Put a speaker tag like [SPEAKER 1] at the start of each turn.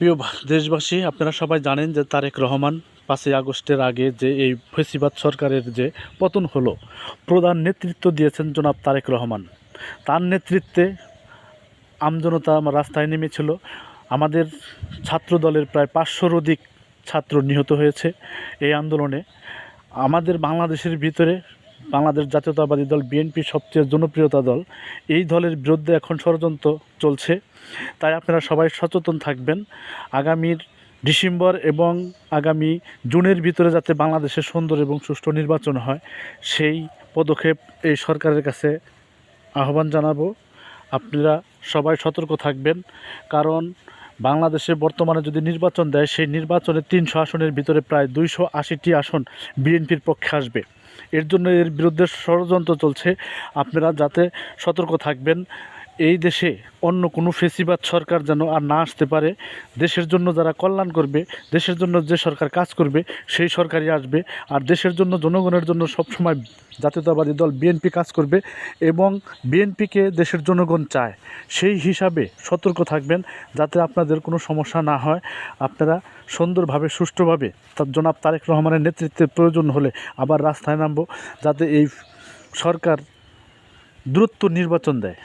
[SPEAKER 1] প্রিয় দেশবাসী, আপনারা সবাই জানেন যে তারেক রহমান পাঁচই আগস্টের আগে যে এই ফেসিবাদ সরকারের যে পতন হলো, প্রধান নেতৃত্ব দিয়েছেন জনাব তারেক রহমান। তার নেতৃত্বে আমজনতা রাস্তায় নেমেছিল। আমাদের ছাত্র দলের প্রায় পাঁচশোর অধিক ছাত্র নিহত হয়েছে এই আন্দোলনে। আমাদের বাংলাদেশের ভিতরে বাংলাদেশ জাতীয়তাবাদী দল, বিএনপি সবচেয়ে জনপ্রিয়তা দল। এই দলের বিরুদ্ধে এখন ষড়যন্ত্র চলছে। তাই আপনারা সবাই সচেতন থাকবেন। আগামীর ডিসেম্বর এবং আগামী জুনের ভিতরে যাতে বাংলাদেশের সুন্দর এবং সুষ্ঠু নির্বাচন হয়, সেই পদক্ষেপ এই সরকারের কাছে আহ্বান জানাব। আপনারা সবাই সতর্ক থাকবেন। কারণ বাংলাদেশে বর্তমানে যদি নির্বাচন দেয়, সেই নির্বাচনে তিনশো আসনের ভিতরে প্রায় দুইশো আশিটি আসন বিএনপির পক্ষে আসবে। এর জন্য এর বিরুদ্ধে ষড়যন্ত্র চলছে। আপনারা যাতে সতর্ক থাকবেন। এই দেশে অন্য কোনো ফেসিবাদ সরকার যেন আর না আসতে পারে, দেশের জন্য যারা কল্যাণ করবে, দেশের জন্য যে সরকার কাজ করবে, সেই সরকারই আসবে। আর দেশের জন্য, জনগণের জন্য সবসময় জাতীয়তাবাদী দল বিএনপি কাজ করবে এবং বিএনপিকে দেশের জনগণ চায়। সেই হিসাবে সতর্ক থাকবেন যাতে আপনাদের কোনো সমস্যা না হয়। আপনারা সুন্দরভাবে, সুষ্ঠুভাবে তার জনাব তারেক রহমানের নেতৃত্বের প্রয়োজন হলে আবার রাস্তায় নামবো, যাতে এই সরকার দ্রুত নির্বাচন দেয়।